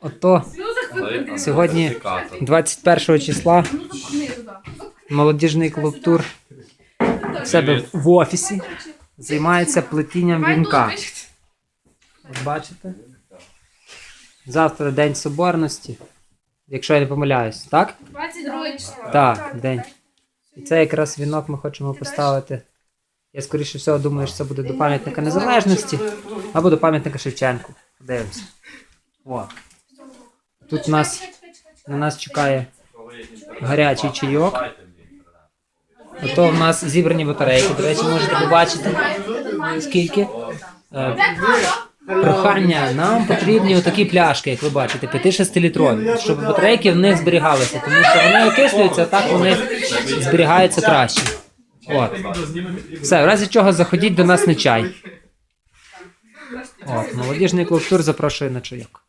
Ото Сьогодні 21 числа молодіжний клуб тур в себе в офісі займається плетінням вінка. От бачите? Завтра День Соборності, якщо я не помиляюсь, так? 22 число. Так, день. І це якраз вінок ми хочемо поставити. Я скоріше всього думаю, що це буде до пам'ятника Незалежності або до пам'ятника Шевченку. Подивимося. О. Тут нас на нас чекає гарячий чайок. Ото в нас зібрані батарейки. До речі, можете побачити скільки. Е, Прохання, нам потрібні отакі пляшки, як ви бачите, 5-6 літрові, щоб батарейки в них зберігалися, тому що вони окислюються, а так вони зберігаються краще. От. Все, в разі чого заходіть до нас на чай. От, молодіжний клуб тур запрошує на чайок.